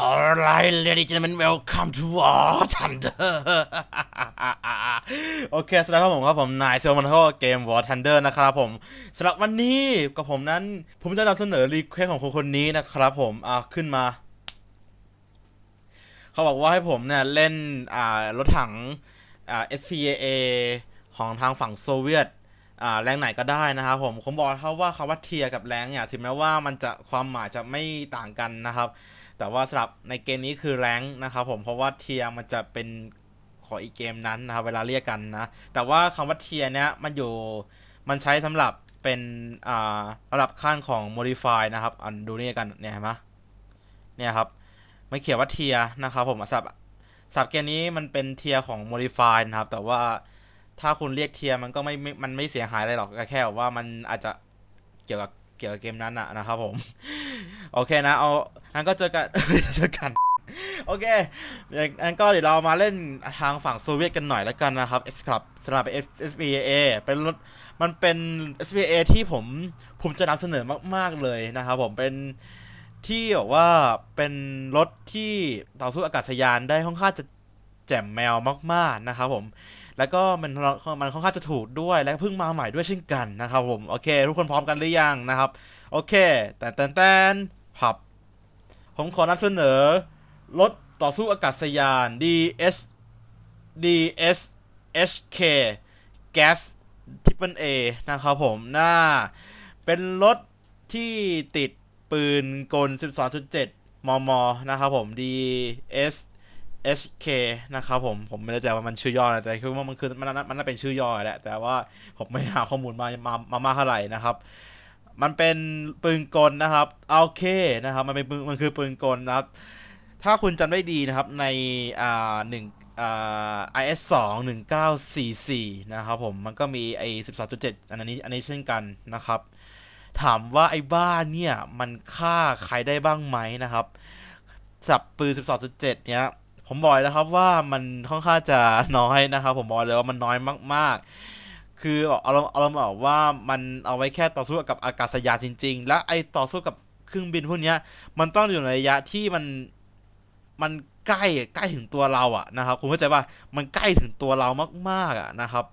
Alright ladies and gentlemen welcome to War Thunder โอเคสวัสดีครับผมครับผมนายเซลมันโฮเกม War Thunder นะครับผมสำหรับวันนี้กับผมนั้น ผมจะนำเสนอรีเควสของคนคนนี้นะครับผมอ่าขึ้นมา เขาบอกว่าให้ผมเนี่ย เล่นอ่ารถถังอ่า SPAA ของทางฝั่งโซเวียตอ่าแรงไหนก็ได้นะครับผมผมบอกเขาว่าคำว่าเทียกับแรงเนี่ยถึงแม้ว่ามันจะความหมายจะไม่ต่างกันนะครับ แต่ว่าสำหรับในเกมนี้คือแรงนะครับผมเพราะว่าเทียมันจะเป็นของอีกเกมนั้นนะครับเวลาเรียกกันนะ แต่ว่าคำว่าเทียเนี้ยมันอยู่มันใช้สำหรับเป็นอ่าระดับขั้นของ modify นะครับอันดูนี่กันเนี่ยเห็นไหมเนี่ยครับไม่เขียนว่าเทียนะครับผมสำหรับสับเกมนี้มันเป็นเทียของ modify นะครับ แต่ว่าถ้าคุณเรียกเทียมันก็ไม่ไม่มันไม่เสียหายอะไรหรอกแค่ว่ามันอาจจะเกี่ยวกับ เกี่ยวกับเกมนั้นอะนะครับผม โอเคนะ เอางั้นก็เจอกันเจอกัน โอเคงั้นก็เดี๋ยวเรามาเล่นทางฝั่งโซเวียตกันหน่อยแล้วกันนะครับ S ครับสำหรับ SPA เป็นรถมันเป็น SPA ที่ผมผมจะนำเสนอมาก ๆ เลยนะครับผมเป็นที่แบบว่าเป็นรถที่ต่อสู้อากาศยานได้ค่อนข้างจะแจ่มแมวมาก ๆ นะครับผม แล้วก็มันมันค่อนข้างจะถูกด้วยและเพิ่งมาใหม่ด้วยเช่นกันนะครับผมโอเค ทุกคนพร้อมกันหรือยังนะครับโอเค แต่แต่แต่ผับ ผมขอนำเสนอรถต่อสู้อากาศยาน DS DS HK Gas Triple A นะครับผมน่าเป็นรถที่ติดปืนกล 12.7 มม นะครับผม DS HK นะครับผม ผมไม่แน่ใจว่ามันชื่อย่อนะแต่คือว่ามันคือมันน่ามันน่าเป็นชื่อย่อแหละแต่ว่าผมไม่หาข้อมูลมามามามากเท่าไหร่นะครับ มันเป็นปืนกลนะครับโอเคนะครับ มันเป็นปืนมันคือปืนกลนะครับ ถ้าคุณจำได้ดีนะครับในอ่าหนึ่งอ่า IS 2 1944 นะครับผมมันก็มีไอ้12.7 อันนี้อันนี้เช่นกันนะครับ ถามว่าไอ้บ้านเนี่ย มันฆ่าใครได้บ้างไหมนะครับสับปืน12.7 เนี้ย ผมบอกเลยนะครับว่ามันค่อนข้างจะน้อยนะครับ ผมบอกเลยว่ามันน้อยมาก ๆ คือเอาเราเอาเราบอกว่ามันเอาไว้แค่ต่อสู้กับอากาศยานจริง ๆ และไอต่อสู้กับเครื่องบินพวกนี้มันต้องอยู่ในระยะที่มันมันใกล้ใกล้ถึงตัวเราอะนะครับคุณเข้าใจป่ะมันใกล้ถึงตัวเรามากๆอะนะครับ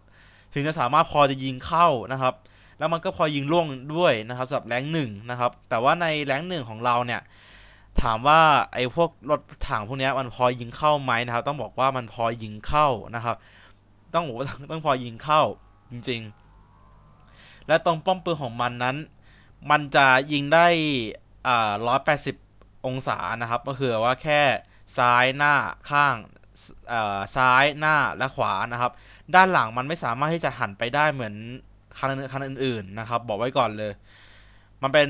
ถึงจะสามารถพอจะยิงเข้านะครับ แล้วมันก็พอยิงล่วงด้วยนะครับสำหรับแรงหนึ่งนะครับ แต่ว่าในแรงหนึ่งของเราเนี่ย ถามว่าไอ้พวกรถถังพวกนี้มันพอยิงเข้าไหมนะครับ ต้องบอกว่ามันพอยิงเข้านะครับ ต้องบอกว่าต้องพอยิงเข้าจริง ๆ และตรงป้อมปืนของมันนั้น มันจะยิงได้อ่าร้อยแปดสิบองศานะครับ ก็คือว่าแค่ซ้ายหน้าข้างอ่าซ้ายหน้าและขวานะครับ ด้านหลังมันไม่สามารถที่จะหันไปได้เหมือนคันคันอื่นๆนะครับ บอกไว้ก่อนเลย มันเป็น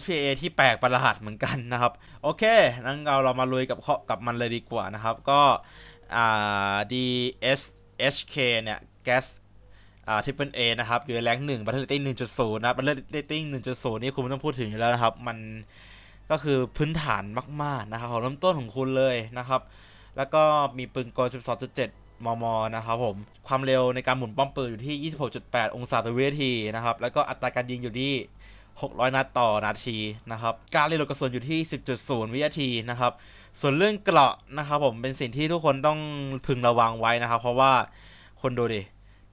SPA ที่แปลกประหลาดเหมือนกันนะครับ โอเคงั้นเราเรามาลุยกับกับมันเลยดีกว่านะครับ ก็อ่า DSHK เนี่ย Gas อ่า Triple A นะครับ อยู่ในแรงหนึ่งบัตเทอร์เรตติ้งหนึ่งจุดศูนย์นะบัตเทอร์เรตติ้งหนึ่งจุดศูนย์นี่คุณไม่ต้องพูดถึงอยู่แล้วนะครับ มันก็คือพื้นฐานมาก ๆ นะครับ ของเริ่มต้นของคุณเลยนะครับ แล้วก็มีปืนกล 12.7 มม นะครับผม ความเร็วในการหมุนป้อมปืนอยู่ที่ 26.8 องศาต่อวินาทีนะครับ แล้วก็อัตราการยิงอยู่ที่ 600 นัดต่อนาทีนะครับ การเรีโหลดกระสุนอยู่ที่ 10.0 วินาทีนะครับ ส่วนเรื่องเกราะนะครับผมเป็นสิ่งที่ทุกคนต้องพึงระวังไว้นะครับ เพราะว่าคนดูดิ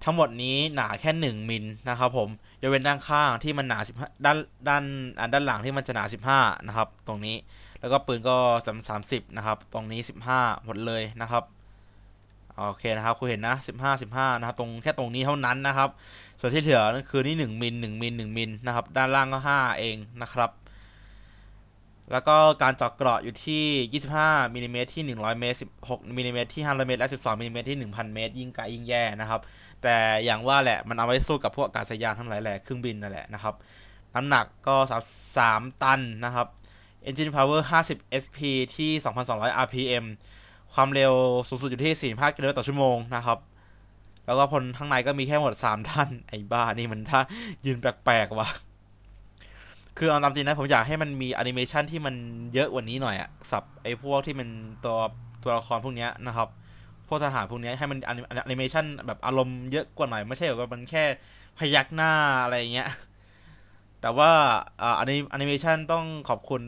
ทั้งหมดนี้หนาแค่ 1 มิลนะครับผมยกเว้นด้านข้างที่มันหนา15ด้านด้านอ่าด้านหลังที่มันจะหนา 15 นะครับ ตรงนี้แล้วก็ปืนก็3 30 นะครับ ตรงนี้ 15 หมดเลยนะครับ โอเคนะครับคุณเห็นนะ 15 15 นะครับ ตรงแค่ตรงนี้เท่านั้นนะครับ ส่วนที่เหลือนั่นคือนี่1มิล1มิล1มิลนะครับ ด้านล่างก็ 5 เองนะครับ แล้วก็การเจาะเกราะอยู่ที่ 25มิลลิเมตรที่ 100 เมตร 16มิลลิเมตรที่500เมตร และ 12มิลลิเมตรที่ 1,000 เมตร ยิ่งไกลยิ่งแย่นะครับ แต่อย่างว่าแหละ มันเอาไว้สู้กับพวกอากาศยานทั้งหลายแหละ เครื่องบินนั่นแหละนะครับ น้ำหนักก็ 3 ตันนะครับ Engine Power 50 SP ที่ 2,200 RPM ความเร็วสูงสุดอยู่ที่ 45กิโลเมตรต่อชั่วโมงนะครับ แล้วก็พลข้างในก็มีแค่หมด 3 ท่าน ไอ้บ้านี่มันถ้ายืนแปลกๆว่ะ คือเอาตามจริงนะผมอยากให้มันมีแอนิเมชันที่มันเยอะกว่านี้หน่อยอะสับไอ้พวกที่มันตัวตัวละครพวกเนี้ยนะครับ พวกทหารพวกเนี้ยให้มันแอนิเมชันแบบอารมณ์เยอะกว่าหน่อย ไม่ใช่แบบว่ามันแค่พยักหน้าอะไรเงี้ย แต่ว่าอ่าอันนี้แอนิเมชันต้องขอบคุณ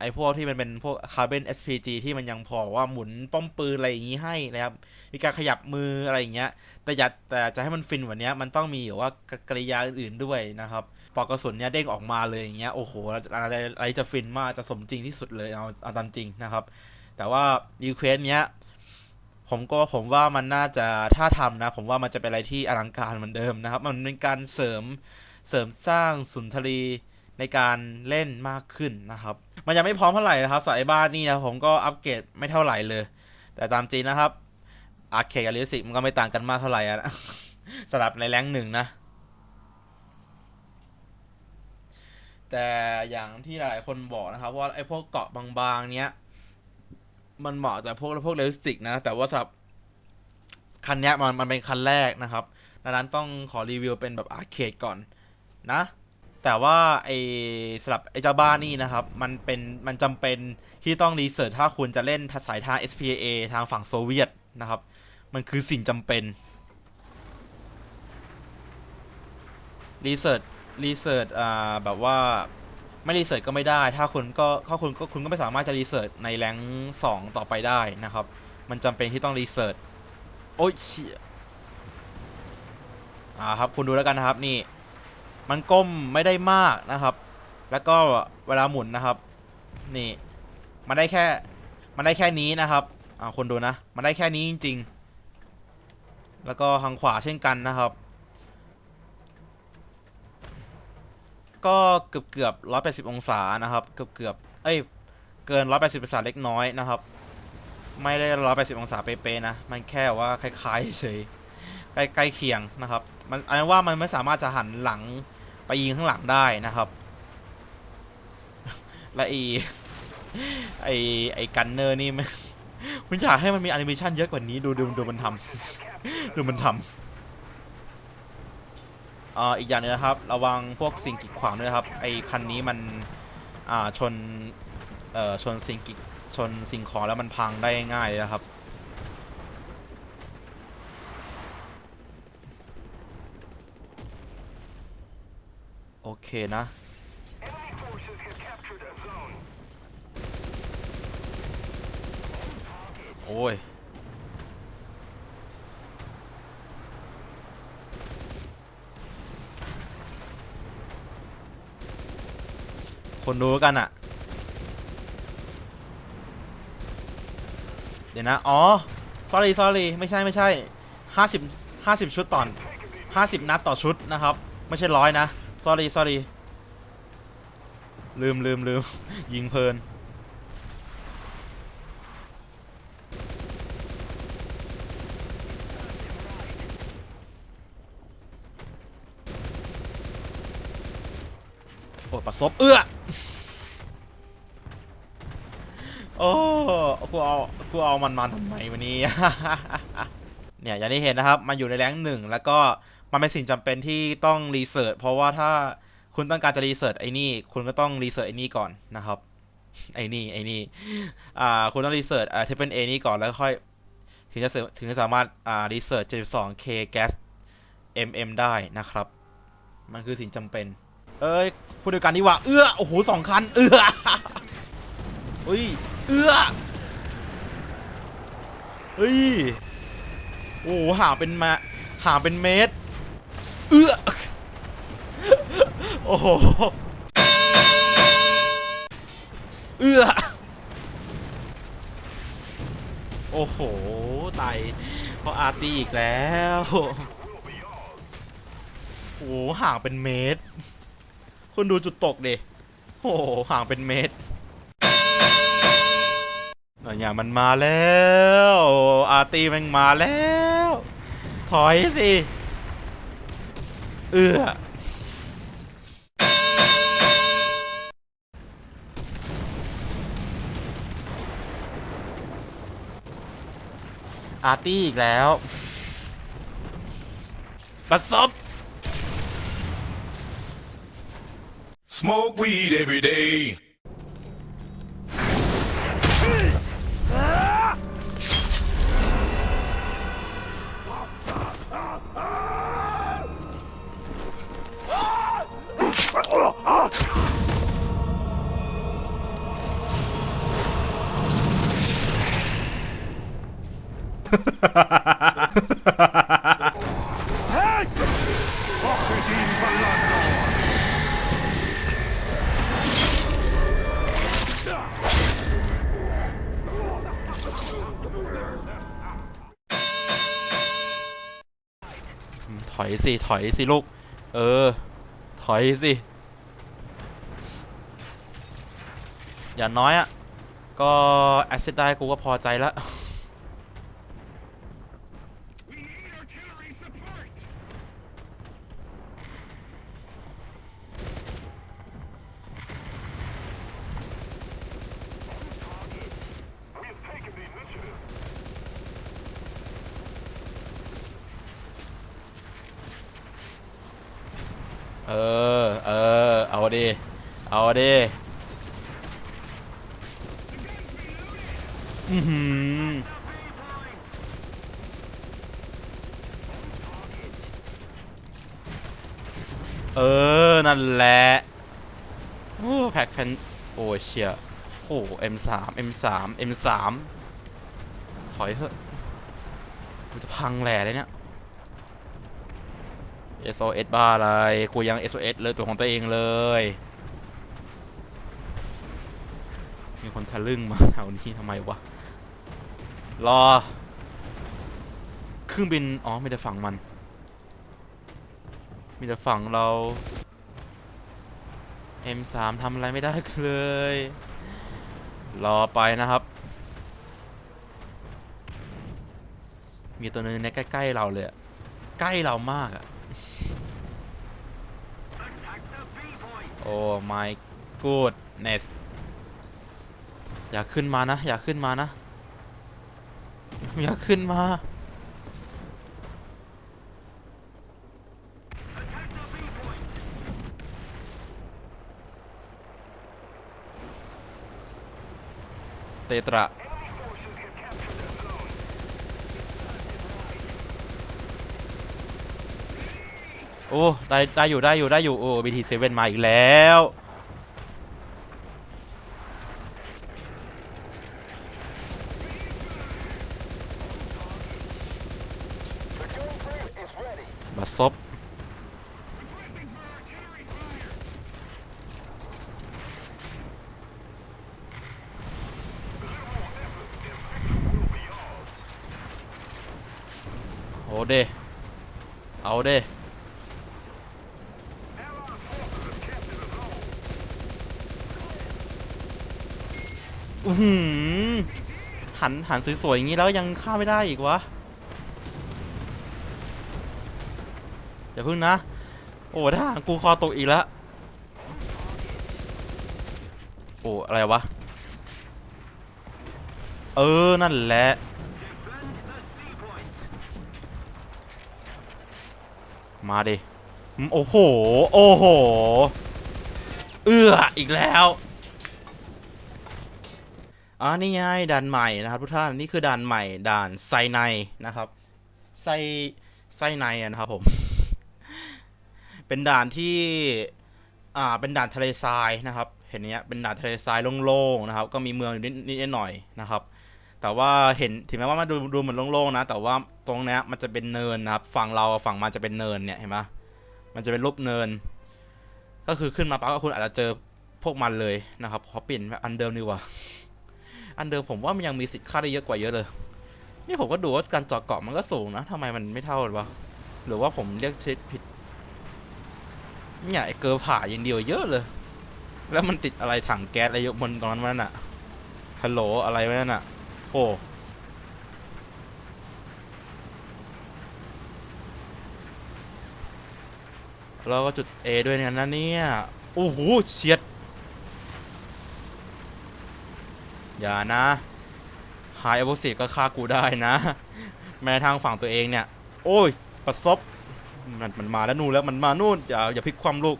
ไอ้พวกที่มันเป็นพวก Carbon SPG ที่มันยังพอว่าหมุนป้อมปืนอะไรอย่างนี้ให้นะครับ มีการขยับมืออะไรอย่างเงี้ย แต่อย่าแต่จะให้มันฟินกว่านี้มันต้องมีแบบว่ากริยาอื่นๆด้วยนะครับปอกกระสุนเนี้ยเด้งออกมาเลยอย่างเงี้ยโอ้โหอะไรอะไรจะฟินมากจะสมจริงที่สุดเลยเอาเอาตามจริงนะครับ แต่ว่ารีเควสเนี้ยผมก็ผมว่ามันน่าจะถ้าทำนะ ผมว่ามันจะเป็นอะไรที่อลังการเหมือนเดิมนะครับ มันเป็นการเสริม เสริมสร้างสุนทรีในการเล่นมากขึ้นนะครับ มันยังไม่พร้อมเท่าไหร่นะครับสายบ้านนี่นะผมก็อัปเกรดไม่เท่าไหร่เลย แต่ตามจริงนะครับอาร์เคกับลิสิกมันก็ไม่ต่างกันมากเท่าไหร่อะนะสำหรับในแรงหนึ่งนะ แต่อย่างที่หลายคนบอกนะครับ ว่าไอ้พวกเกาะบางๆ เนี้ย มันเหมาะจากพวกพวกเรลสติกนะ แต่ว่าสำหรับคันเนี้ยมันมันเป็นคันแรกนะครับดังนั้นต้องขอรีวิวเป็นแบบอาร์เคดก่อน นะ แต่ว่าไอสำหรับไอเจ้าบ้านนี่นะครับ มันเป็นมันจำเป็นที่ต้องรีเสิร์ชถ้าคุณจะเล่นสายทาง SPA ทางฝั่งโซเวียตนะครับ มันคือสิ่งจำเป็นรีเสิร์ชรีเสิร์ชอ่าแบบว่าไม่รีเสิร์ชก็ไม่ได้ ถ้าคุณก็ถ้าคุณก็คุณก็ไม่สามารถจะรีเสิร์ชในแรงสองต่อไปได้นะครับ มันจำเป็นที่ต้องรีเสิร์ชโอ้ยเชี่ยอ่าครับ คุณดูแล้วกันนะครับนี่ มันก้มไม่ได้มากนะครับ แล้วก็เวลาหมุนนะครับ นี่ มันได้แค่ มันได้แค่นี้นะครับอ่าคุณดูนะ มันได้แค่นี้จริง ๆ แล้วก็ทางขวาเช่นกันนะครับ ก็เกือบเกือบร้อยแปดสิบองศานะครับ เกือบเกือบเอ้ย เกินร้อยแปดสิบองศาเล็กน้อยนะครับ ไม่ได้ร้อยแปดสิบองศาเป๊ะๆนะ มันแค่ว่าคล้ายๆเฉยใกล้ใกล้เคียงนะครับ มันอันว่ามันไม่สามารถจะหันหลัง ไปยิงข้างหลังได้นะครับและไอไอไอกันเนอร์นี่มันมันอยากให้มันมีแอนิเมชันเยอะกว่านี้ดูดูดูมันทำดูมันทำอ่าอีกอย่างหนึงนะครับ ระวังพวกสิ่งกีดขวางด้วยนะครับไอคันนี้มันอ่าชนเอ่อชนสิ่งกีดชนสิ่งของแล้วมันพังได้ง่ายเลยนะครับ เคนะ โอ้ย คนดูกันอะเดี๋ยวนะ อ๋อ sorry sorry ไม่ใช่ไม่ใช่ห้าสิบห้าสิบชุดต่อห้าสิบนัดต่อชุดนะครับ ไม่ใช่ร้อยนะ sorry sorry ลืมลืมลืม ยิงเพลิน โอ้ยประสบเอื้อ โอ้กูเอากูเอามันมาทำไมวันนี้ เนี่ยอย่างที่เห็นนะครับ มันอยู่ในแรงหนึ่งแล้วก็ มันเป็นสิ่งจำเป็นที่ต้องรีเสิร์ชเพราะว่าถ้าคุณต้องการจะรีเสิร์ชไอ้นี่ คุณก็ต้องรีเสิร์ชไอ้นี่ก่อนนะครับไอ้นี่ไอ้นี่อ่าคุณต้องรีเสิร์ชอ่าเทปเป็นเอนี่ก่อนแล้วค่อย ถึงจะถึงจะสามารถอ่ารีเสิร์ช 72K gas mm ได้นะครับ มันคือสิ่งจำเป็น เอ้ยพูดเดียวกันดีกว่าเอื้อโอ้โหสองคัน เอื้ออุ้ยเอื้อเฮ้ยโอ้โหหาเป็นมาหาเป็นเมตร เอื้อโอ้โหเอื้อโอ้โหตายเพราะอาร์ตีอีกแล้วโอ้ห่างเป็นเมตรคุณดูจุดตกดิโอ้ห่างเป็นเมตรหน่อยอย่างมันมาแล้ว อาร์ตีมันมาแล้ว ถอยสิ เอื้ออาร์ตี้อีกแล้วประสบ Smoke weed every day. ถอยสิ ถอยสิ ลูก เออ ถอยสิ อย่างน้อยอะก็ แอสซิดได้กูก็พอใจแล้ว เออ เออ เอาดิ เอา ดิอือหือเออ นั่นแหละโอ้แพ็คแพนโอ้เชียโอ้ M3 M3 M3 ถอยเถอะมันจะพังแหล่เลยเนี่ย SOS บ้าอะไร กูยัง SOS เลยตัวของตัวเองเลย มีคนทะลึ่งมาแถวนี้ทำไมวะ รอ เครื่องบิน อ๋อไม่ได้ฝั่งมัน มีแต่ฝั่งเรา M3 ทำอะไรไม่ได้เลย รอไปนะครับ มีตัวนึงในใกล้ ๆ เราเลยอะใกล้เรามากอะโอ้ my goodness อยากขึ้นมานะ อยากขึ้นมานะ อยากขึ้นมา เตตระโอ้ ได้ ได้อยู่ ได้อยู่ ได้อยู่ โอ้ BT7 มาอีกแล้ว เดเอาเดอือหึหันหันสวยๆอย่างนี้แล้วยังฆ่าไม่ได้อีกวะอย่าพึ่งนะ โอ้ถ้าหางกูคอตกอีกแล้วโอ้อะไรวะ เออ นั่นแหละ มาดิโอ้โห โอ้โห เอื้ออีกแล้วอ่านี่ไงด่านใหม่นะครับทุกท่านนี่คือด่านใหม่ด่านไซไนนะครับไซไซไนนะครับผม เป็นด่านที่อ่าเป็นด่านทะเลทรายนะครับ เห็นเนี้ยเป็นด่านทะเลทรายโล่งๆนะครับ ก็มีเมืองอยู่นิดนิดหน่อยนะครับ แต่ว่าเห็นถึงแม้ว่ามันดูดูเหมือนโล่งๆนะ แต่ว่าตรงเนี้ยมันจะเป็นเนินนะครับ ฝั่งเราฝั่งมันจะเป็นเนินเนี่ยเห็นไหมมันจะเป็นรูปเนิน ก็คือขึ้นมาปั๊บก็คุณอาจจะเจอพวกมันเลยนะครับขอเปลี่ยนอันเดิมดีกว่า อันเดิมผมว่ามันยังมีสิทธิ์ฆ่าได้เยอะกว่าเยอะเลย นี่ผมก็ดูว่าการเจาะเกาะมันก็สูงนะทำไมมันไม่เท่ากันวะหรือว่าผมเรียกเช็ดผิดเนี่ยไอ้เกอร์ผ่าอย่างเดียวเยอะเลย แล้วมันติดอะไรถังแก๊สอะไรเยอะบนตรงนั้นมันน่ะฮัลโหลอะไรไว้นั่นน่ะ โอ้แล้วก็จุด A ด้วยเนี่ยนะเนี่ย โอ้โหเฉียด อย่านะหายอ v ว s ซีก็ฆ่ากูได้นะ แม้ทางฝั่งตัวเองเนี่ย โอ้ย ประสบมันมันมาแล้วนู่นแล้วมันมานู่น อย่าอย่าพลิกความลูก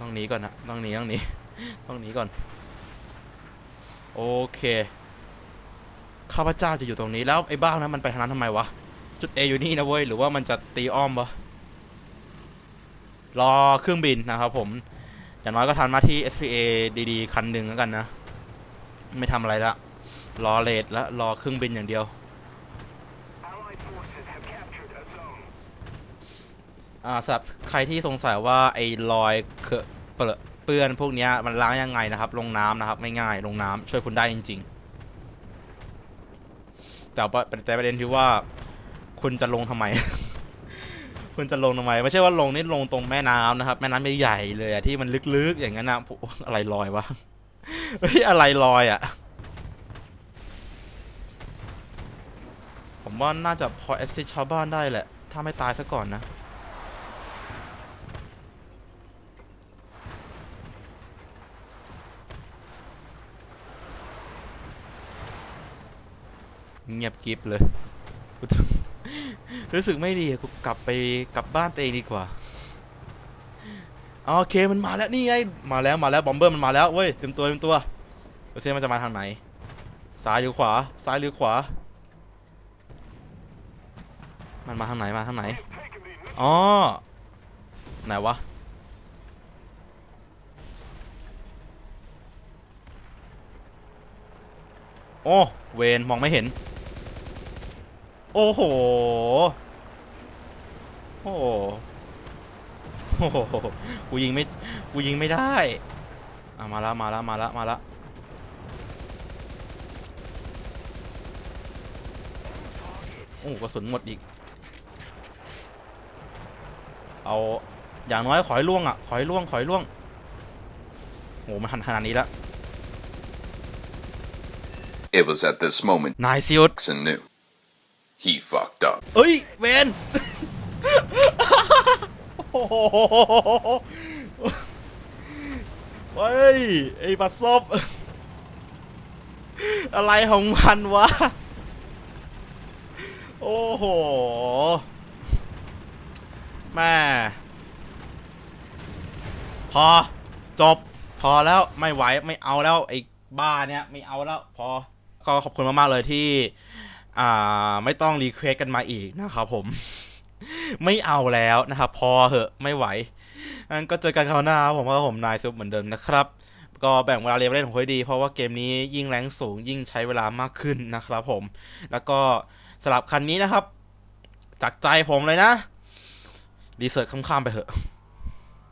ต้องหนีก่อนนะ ต้องหนีต้องหนี ต้องหนีก่อน โอเค ข้าพเจ้าจะอยู่ตรงนี้แล้วไอ้บ้านั้นมันไปทางนั้นทำไมวะ จุด A อยู่นี่นะเว้ย หรือว่ามันจะตีอ้อมวะ รอเครื่องบินนะครับผม อย่างน้อยก็ทันมาที่ SPA ดีๆ คันหนึ่งแล้วกันนะ ไม่ทำอะไรละ รอเลดและรอเครื่องบินอย่างเดียวอ่าสำหรับใครที่สงสัยว่าไอ้รอยเคอะเปรอะ เปื้อนพวกนี้มันล้างยังไงนะครับ ลงน้ำนะครับไม่ง่ายลงน้ำช่วยคุณได้จริง ๆ แต่แต่ประเด็นที่ว่า คุณจะลงทำไม คุณจะลงทำไมไม่ใช่ว่าลงนี่ลงตรงแม่น้ำนะครับแม่น้ำใหญ่ๆเลยอะที่มันลึกๆ อย่างนั้นนะอะไรลอยวะเฮ้ยอะไรลอยอะผมว่าน่าจะพอแอสซิสชาวบ้านได้แหละ ถ้าไม่ตายซะก่อนนะ เงียบกริบเลย รู้สึกไม่ดีกูกลับไปกลับบ้านตัวเองดีกว่าโอเคมันมาแล้วนี่ไงมาแล้วมาแล้วบอมเบอร์มันมาแล้วเว้ยเต็มตัวเต็มตัวเดี๋ยวเซมันจะมาทางไหน ซ้ายหรือขวา ซ้ายหรือขวา มันมาทางไหนมาทางไหนอ๋อไหนวะโอ้เวนมองไม่เห็น โอ้โหโอ้โห โอ้โหกูยิงไม่ กูยิงไม่ได้อะมาแล้วมาแล้วมาแล้วมาแล้วโอ้กระสุนหมดอีก เอา อย่างน้อยขอให้ล่วงอะ ขอให้ล่วง ขอให้ล่วงโอ้มันหันขนาดนี้แล้ว It was at this moment นายซิล Jackson knew. He fucked up. เอ้ยเวนโอ้โหเฮ้ย ไอ้ปัดซบอะไรของมันวะ โอ้โหแม่พอ จบ พอแล้ว ไม่ไหว ไม่เอาแล้ว ไอ้บ้าเนี้ยไม่เอาแล้ว พอ ก็ขอบคุณมาก ๆ เลยที่ อ่าไม่ต้องรีเควสกันมาอีกนะครับผม ไม่เอาแล้วนะครับ พอเหอะไม่ไหวงั้นก็เจอกันคราวหน้าผมว่าผมนายซุปเหมือนเดิมนะครับ ก็แบ่งเวลาเรียนเล่นของค่อยดี เพราะว่าเกมนี้ยิ่งแรงสูงยิ่งใช้เวลามากขึ้นนะครับผม แล้วก็สลับคันนี้นะครับ จากใจผมเลยนะ รีเสิร์ชข้ามๆไปเถอะ